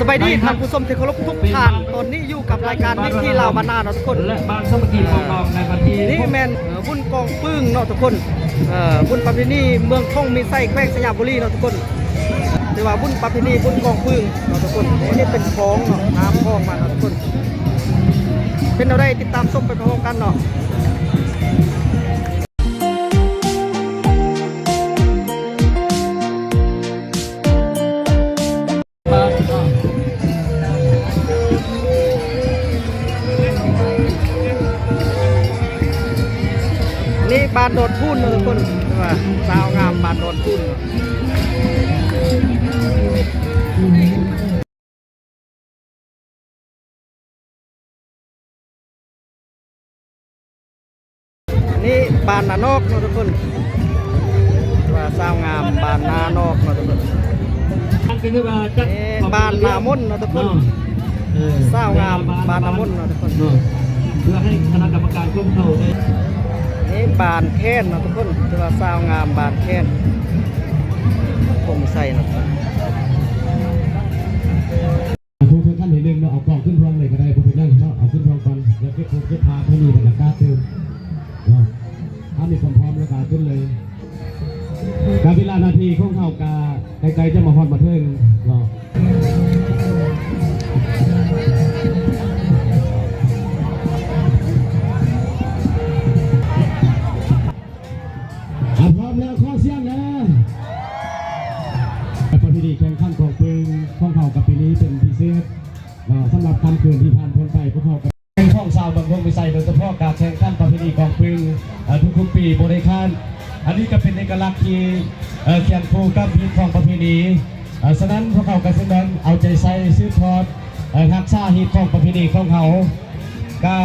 สบายดีท่านผู้ชมที่เคารพทุกท่านตอนนี้อยู่กับรายการนิที่ลาวมานานเนาะทุกคนและบางสามัคคีปองดองในวันที่นี่แมนเอ่อบุญกองปึ้งเนาะทุกคนเอ่อบุญประเพณีเมืองท่องมีไส้แขวงสยามบุรีเนาะทุกคนแต่ว่าบุญประเพณีบุญกองปึ้งเนาะทุกคนอันนี้เป็นคลองเนาะน้ำคลองมาเนาะทุกคน เป็นเราได้ติดตามชมไปพร้อมกันเนาะ บานโดดพุ่นเนาะทุกคนใช่ป่ะสาวงามบานโดดพุ่นเนาะนี่บานนานอกเนาะทุกคนว่าสาวงามบานนานอกเนาะทุกคนอันเป็นว่าจัดเอ๊ะบานนามนเนาะทุกคนเออสาวงามบานนามนเนาะทุกคนเออเพื่อให้คณะกรรมการคุ้มเขาได้ นี่บานแค้นนาะทุกคนคือว่าสาวงามบานแค้นผมใส่นะทุกคนทุกท่านเห็นเรื่องเนาะเอากล่องขึ้นพวงเลยก็ได้ผมไปนั่งเนาะเอาขึ้นพวงก่อนแล้วก็คงจะพาให้มีบรรยากาศเติมเนาะถ้ามีความพร้อมแล้วก็ขึ้นเลย การเวลานาทีของเขากาไกลๆจะมาฮอดมาเทิง พณีแข่งขันของเพลงของเขากับปีนี้เป็นพิเศษสำหรับคำคืนที่ผ่านพ้นไปพวกเขากับแข่งของสาวบางวงวิสัยโดยเฉพาะการแข่งขันประเพณีของเพลงทุกๆปีบริการอันนี้ก็เป็นเอกลักษณ์ที่เอ่อเขียนคู่กับพิธีของประเพณีฉะนั้นพวกเขาก็แสดงเอาใจใส่ซื้อทอดรักษาฮิตของประเพณีของเขาก็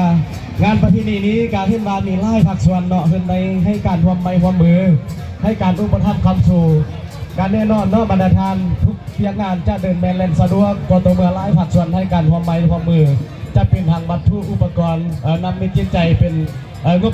งานประเพณีนี้การที่มามีไล่ผักส่วนเนาะเพื่อนในให้การรวมไม้ร่วมมือ ให้การอุปถัมภ์คำสู่ การแน่นอนเนาะบรรดาทานทุกเพียงงานจะเดินแมนเลนสะดวกกตัวเมืองไล่ผัดส่วนให้การความไม้ความมือ จะเป็นทางบัตรทุอุปกรณ์เอ่อนำมีจิตใจเป็นเอ่องบ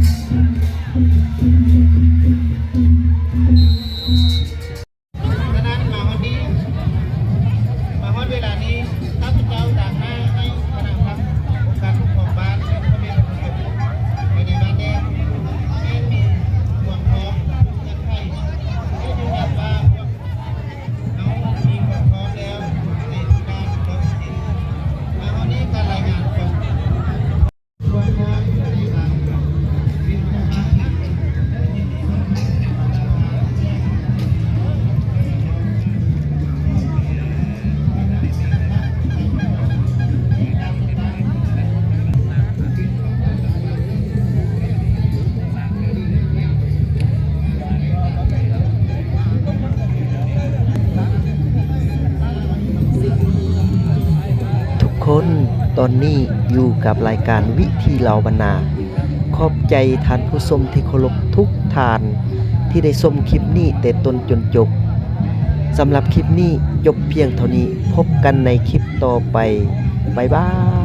ตอนนี้อยู่กับรายการวิธีเหล่าบรรณา ขอบใจท่านผู้ชมที่เคารพทุกท่าน ที่ได้ชมคลิปนี้แต่ต้นจนจบสำหรับคลิปนี้จบเพียงเท่านี้พบกันในคลิปต่อไป บ๊ายบาย